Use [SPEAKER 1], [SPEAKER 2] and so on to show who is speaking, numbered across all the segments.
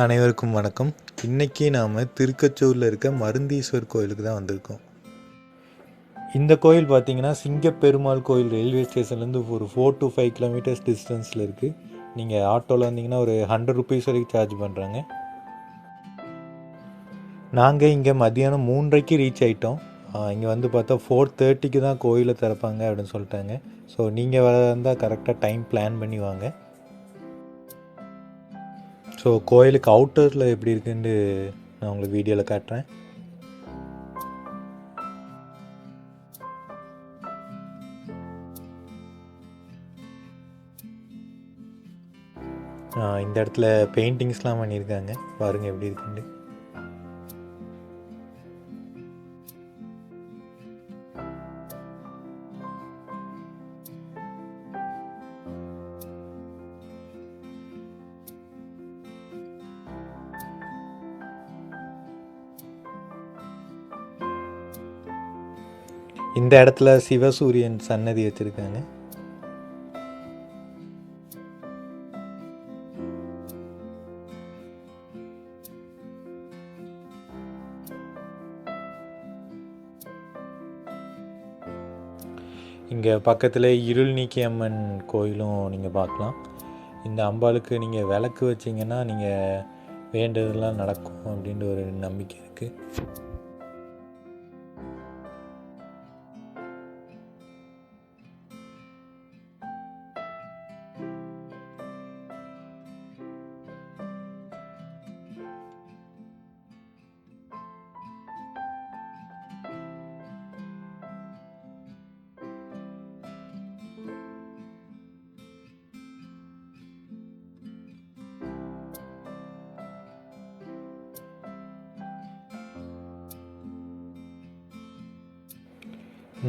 [SPEAKER 1] அனைவருக்கும் வணக்கம். இன்றைக்கி நாம் திருக்கச்சூரில் இருக்க மருந்தீஸ்வர் கோயிலுக்கு தான் வந்திருக்கோம். இந்த கோயில் பார்த்தீங்கன்னா சிங்கப்பெருமாள் கோயில் ரயில்வே ஸ்டேஷன்லேருந்து ஒரு ஃபோர் டு ஃபைவ் கிலோமீட்டர்ஸ் டிஸ்டன்ஸில் இருக்குது நீங்கள் ஆட்டோவில் வந்தீங்கன்னா ஒரு ஹண்ட்ரட் ருபீஸ் வரைக்கும் சார்ஜ் பண்ணுறாங்க நாங்கள் இங்கே மதியானம் மூன்றரைக்கு ரீச் ஆகிட்டோம் இங்கே வந்து பார்த்தா ஃபோர் தேர்ட்டிக்கு தான் கோயிலை திறப்பாங்க அப்படின்னு சொல்லிட்டாங்க. ஸோ நீங்கள் வர இருந்தால் கரெக்டாக டைம் பிளான் பண்ணி வாங்க. ஸோ கோயிலுக்கு அவுட்டரில் எப்படி இருக்குன்னு நான் உங்களுக்கு வீடியோவில் காட்டுறேன். இந்த இடத்துல பெயிண்டிங்ஸ்லாம் பண்ணியிருக்காங்க. பாருங்கள் எப்படி இருக்குன்னு. இந்த இடத்துல சிவசூரியன் சன்னதி வச்சுருக்காங்க. இங்கே பக்கத்தில் இருள் நீக்கி அம்மன் கோயிலும் நீங்கள் பார்க்கலாம். இந்த அம்பாளுக்கு நீங்கள் விளக்கு வச்சிங்கன்னா நீங்கள் வேண்டதெல்லாம் நடக்கும் அப்படின்ற ஒரு நம்பிக்கை இருக்குது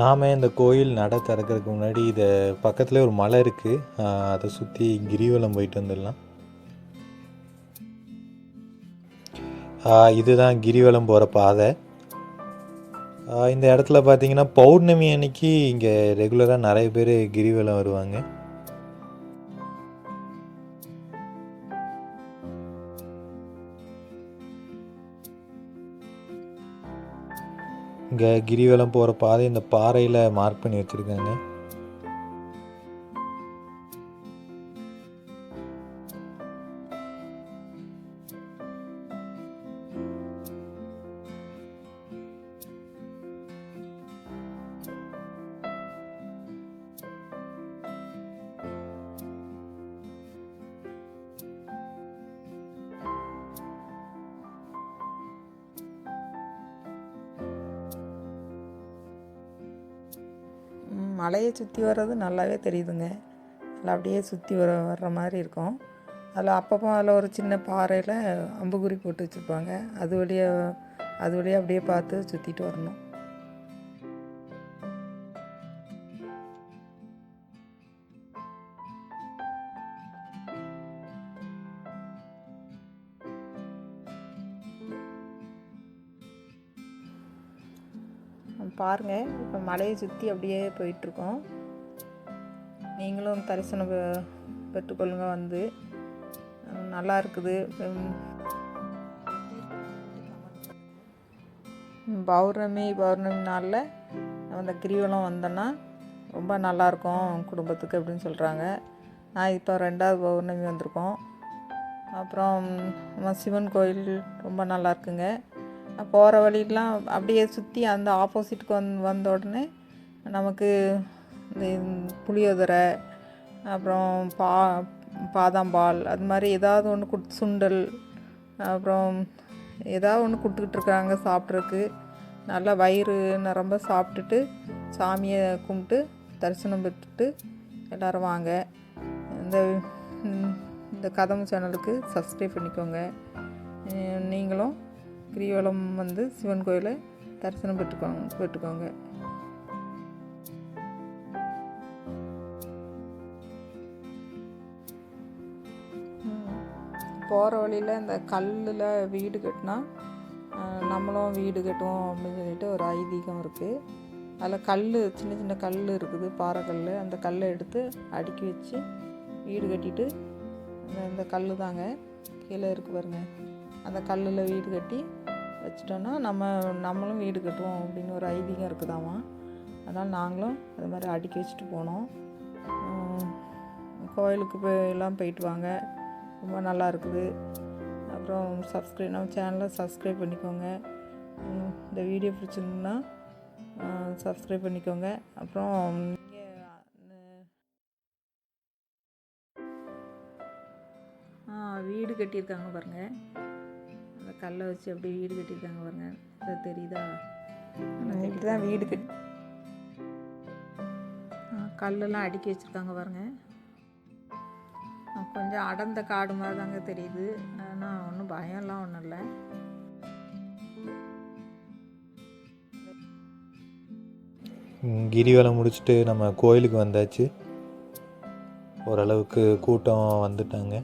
[SPEAKER 1] நாம் இந்த கோயில் நட திறக்கிறதுக்கு முன்னாடி இதை பக்கத்தில் ஒரு மலை இருக்குது அதை சுற்றி கிரிவலம் போயிட்டு வந்துடலாம். இதுதான் கிரிவலம் போகிற பாதை. இந்த இடத்துல பார்த்தீங்கன்னா பௌர்ணமி அன்னைக்கு இங்கே ரெகுலராக நிறைய பேர் கிரிவலம் வருவாங்க. இங்கே கிரிவலம் போகிற பாதை இந்த பாறையில் மார்க் பண்ணி வச்சுருக்காங்க.
[SPEAKER 2] மலையை சுற்றி வர்றது நல்லாவே தெரியுதுங்க. அதில் அப்படியே சுற்றி வர வர்ற மாதிரி இருக்கும். அதில் அப்பப்போ அதில் ஒரு சின்ன பாறையில் அம்புக்குறி போட்டு வச்சுருப்பாங்க. அது வழியாக அது வழியாக அப்படியே பார்த்து சுற்றிட்டு வரணும். பாருங்கள் இப்போ மலையை சுற்றி அப்படியே போயிட்டுருக்கோம். நீங்களும் தரிசனம் பெ- பெற்றுக்கொள்ளுங்க வந்து. நல்லா இருக்குது. பௌர்ணமி பௌர்ணமி நாளில் அந்த கிரிவலம் வந்தோன்னா ரொம்ப நல்லாயிருக்கும் குடும்பத்துக்கு அப்படின்னு சொல்கிறாங்க நான் இப்போ ரெண்டாவது பௌர்ணமி வந்திருக்கோம். அப்புறம் நம்ம சிவன் கோயில் ரொம்ப நல்லா இருக்குங்க. போகிற வழியெல்லாம் அப்படியே சுற்றி அந்த ஆப்போசிட்டுக்கு வந் வந்த உடனே நமக்கு இந்த புளியோதரை அப்புறம் பா பாதாம்பால் அது மாதிரி ஏதாவது ஒன்று குட் சுண்டல் அப்புறம் ஏதாவது ஒன்று கொடுத்துக்கிட்டு இருக்காங்க சாப்பிட்றதுக்கு. நல்லா வயிறு நிரம்ப சாப்பிட்டுட்டு சாமியை கும்பிட்டு தரிசனம் பெற்றுட்டு எல்லோரும் வாங்க. இந்த இந்த கதம் சேனலுக்கு சப்ஸ்கிரைப் பண்ணிக்கோங்க. நீங்களும் கிரிவலம் வந்து சிவன் கோயிலை தரிசனம் பெற்றுக்கோங்க பெற்றுக்கோங்க. போகிற வழியில் இந்த கல்லில் வீடு கட்டினா நம்மளும் வீடு கட்டுவோம் அப்படின்னு சொல்லிட்டு ஒரு ஐதீகம் இருக்குது அதில் கல் சின்ன சின்ன கல் இருக்குது பாறைக்கல் அந்த கல்லை எடுத்து அடுக்கி வச்சு வீடு கட்டிட்டு அந்த- இந்த கல் தாங்க கீழே இருக்கு பாருங்க. அந்த கல்லில் வீடு கட்டி வச்சிட்டோன்னா நம்ம நம்மளும் வீடு கட்டுவோம் அப்படின்னு ஒரு ஐதீகம் இருக்குதாமா? அதனால் நாங்களும் அது மாதிரி அடுக்கி வச்சுட்டு போனோம். கோயிலுக்கு போய் எல்லாம் போயிட்டு வாங்க. ரொம்ப நல்லா இருக்குது. அப்புறம் சப்ஸ்கிரைப் நம்ம சேனலை சப்ஸ்கிரைப் பண்ணிக்கோங்க. இந்த வீடியோ பிடிச்சிருந்தா சப்ஸ்கிரைப் பண்ணிக்கோங்க. அப்புறம் வீடு கட்டியிருக்காங்க பாருங்கள் கல்லை வச்சு அப்படியே வீடு கட்டியிருக்காங்க பாருங்க. அது தெரியுதா? தான் வீடு கட்டி ஆ, கல்லெல்லாம் அடுக்கி வச்சுருக்காங்க பாருங்க. கொஞ்சம் அடர்ந்த காடு மாதிரி தாங்க தெரியுது. ஆனால் ஒன்றும் பயம்லாம் ஒன்றும் இல்லை.
[SPEAKER 1] ம், கிரிவலம் முடிச்சுட்டு நம்ம கோயிலுக்கு வந்தாச்சு. ஓரளவுக்கு கூட்டம் வந்துட்டாங்க.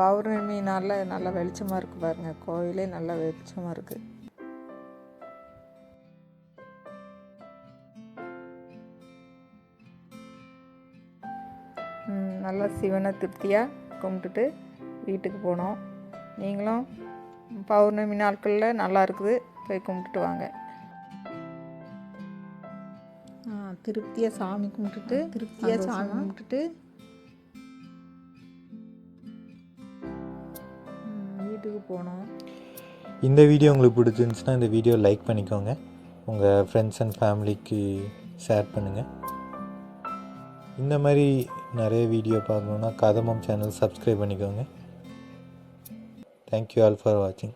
[SPEAKER 2] பௌர்ணமி நாளில் நல்லா வெளிச்சமாக இருக்குது பாருங்க. கோயிலே நல்லா வெளிச்சமாக இருக்குது நல்லா சிவனை திருப்தியாக கும்பிட்டுட்டு வீட்டுக்கு போனோம். நீங்களும் பௌர்ணமி நாட்களில் நல்லா இருக்குது போய் கும்பிட்டுட்டு வாங்க. திருப்தியாக சாமி கும்பிட்டுட்டு திருப்தியாக சாமி கும்பிட்டுட்டு வீட்டுக்கு போனோம்
[SPEAKER 1] இந்த வீடியோ உங்களுக்கு பிடிச்சிருந்துச்சுன்னா இந்த வீடியோ லைக் பண்ணிக்கோங்க. உங்கள் ஃப்ரெண்ட்ஸ் அண்ட் ஃபேமிலிக்கு ஷேர் பண்ணுங்கள் இந்த மாதிரி நிறைய வீடியோ பார்க்கணுன்னா கதமம் சேனல் சப்ஸ்கிரைப் பண்ணிக்கோங்க. தேங்க்யூ ஆல் ஃபார் வாட்சிங்